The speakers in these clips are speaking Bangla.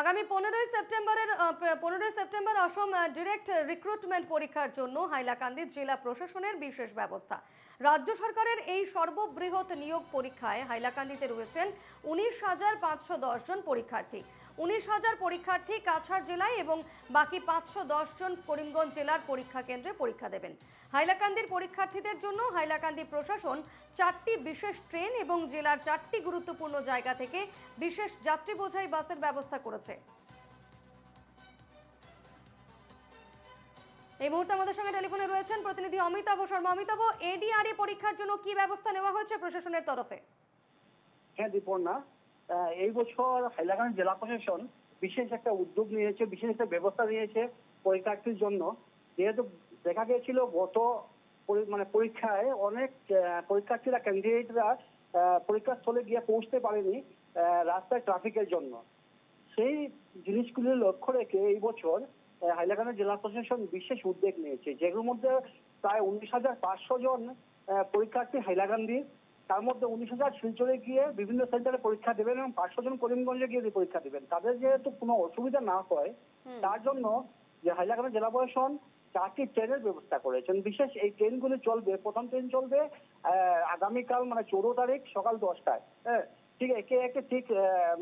আগামী পনেরোই সেপ্টেম্বরের পনেরোই সেপ্টেম্বর অসম ডিরেক্ট রিক্রুটমেন্ট পরীক্ষার জন্য হাইলাকান্দি জেলা প্রশাসনের বিশেষ ব্যবস্থা। রাজ্য সরকারের এই সর্ববৃহৎ নিয়োগ পরীক্ষায় হাইলাকান্দিতে রয়েছেন উনিশ হাজার পাঁচশো দশজন পরীক্ষার্থী। উনিশ হাজার পরীক্ষার্থী কাছাড় জেলায় এবং বাকি পাঁচশো জন করিমগঞ্জ জেলার পরীক্ষা কেন্দ্রে পরীক্ষা দেবেন। হাইলাকান্দির পরীক্ষার্থীদের জন্য হাইলাকান্দি প্রশাসন চারটি বিশেষ ট্রেন এবং জেলার চারটি গুরুত্বপূর্ণ জায়গা থেকে বিশেষ যাত্রী বোঝাই বাসের ব্যবস্থা করেছে। এই মুহূর্তে আমাদের সঙ্গে টেলিফোনে রয়েছেন প্রতিনিধি অমিতাভ শর্মা। অমিতাভ এডিআরএ পরীক্ষার জন্য কি ব্যবস্থা নেওয়া হয়েছে প্রশাসনের তরফে? হ্যাঁ দীপর্ণা। এই বছর হাইলাকান্দি জেলা প্রশাসন বিশেষ একটা উদ্যোগ নিয়েছে, বিশেষ একটা ব্যবস্থা নিয়েছে পরীক্ষার্থীর জন্য। যেহেতু দেখা গিয়েছিল গত মানে পরীক্ষায় অনেক পরীক্ষার্থীরা ক্যান্ডিডেটরা পরীক্ষার স্থলে গিয়ে পৌঁছতে পারেনি রাস্তায় ট্রাফিকের জন্য। সেই জিনিসগুলি লক্ষ্য রেখে এই বছর হাইলাকান্দি জেলা প্রশাসন বিশেষ উদ্যোগ নিয়েছে। যেগুলোর মধ্যে প্রায় উনিশ হাজার পাঁচশো জন পরীক্ষার্থী হাইলাকান্দি তার মধ্যে উনিশ হাজার শিলচরে গিয়ে বিভিন্ন সেন্টারে পরীক্ষা দেবেন এবং পাঁচশো জন করিমগঞ্জে গিয়ে পরীক্ষা দেবেন। তাদের যেহেতু কোনো অসুবিধা না হয় তার জন্য যে হাইলাকান্দি জেলা প্রশাসন চারটি ট্রেনের ব্যবস্থা করেছেন। বিশেষ এই ট্রেনগুলি চলবে প্রথম ট্রেন চলবে আহ, আগামীকাল মানে চৌদ্দ তারিখ সকাল দশটায়। হ্যাঁ ঠিক একে একে ঠিক আহ,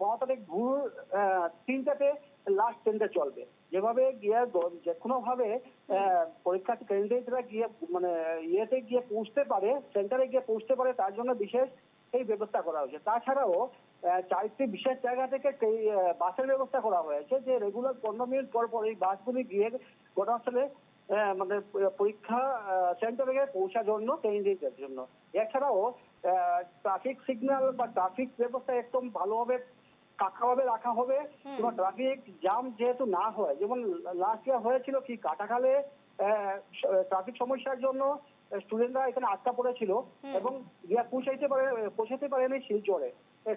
পনেরো তারিখ ভোর আহ, তিনটাতে লাস্ট ট্রেনটা চলবে। যেভাবে গিয়ে যে কোনো ভাবে আহ, পরীক্ষার্থী ক্যান্ডিডেটরা গিয়ে মানে ইয়েতে গিয়ে পৌঁছতে পারে সেন্টারে গিয়ে পৌঁছতে পারে তার জন্য বিশেষ এই ব্যবস্থা করা হয়েছে। তাছাড়াও চারটি বিশেষ জায়গা থেকে বাসের ব্যবস্থা করা হয়েছে যে রেগুলার পনেরো মিনিট পর পর এই বাসগুলি গিয়ে ঘটনাস্থলে মানে পরীক্ষা সেন্টারে গিয়ে পৌঁছার জন্য ক্যান্ডিডেটের জন্য। এছাড়াও ট্রাফিক সিগন্যাল বা ট্রাফিক ব্যবস্থা একদম ভালোভাবে কাকাভাবে রাখা হবে। এবং ট্রাফিক জ্যাম যেহেতু না হয় যেমন লাস্ট ইয়ার হয়েছিল কি কাটাখালে ট্রাফিক সমস্যার জন্য স্টুডেন্টরা এখানে আটকা পড়েছিল এবং ইয়া পৌঁছাইতে পারে পৌঁছাতে পারেনি শিলচরে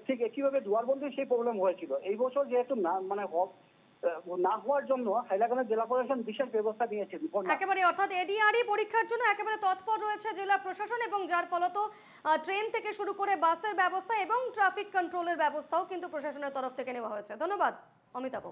ঠিক একইভাবে দুয়ারবন্দি সেই প্রবলেম হয়েছিল। এই বছর যেহেতু না মানে না হওয়ার জন্য হাইলাকান্দি জেলা প্রশাসন বিশেষ ব্যবস্থা নিয়েছে একেবারে, অর্থাৎ এডিআরই পরীক্ষার জন্য একেবারে তৎপর রয়েছে জেলা প্রশাসন এবং যার ফলত ট্রেন থেকে শুরু করে বাসের ব্যবস্থা এবং ট্রাফিক কন্ট্রোলের ব্যবস্থাও কিন্তু প্রশাসনের তরফ থেকে নেওয়া হয়েছে। ধন্যবাদ, অমিতাভ।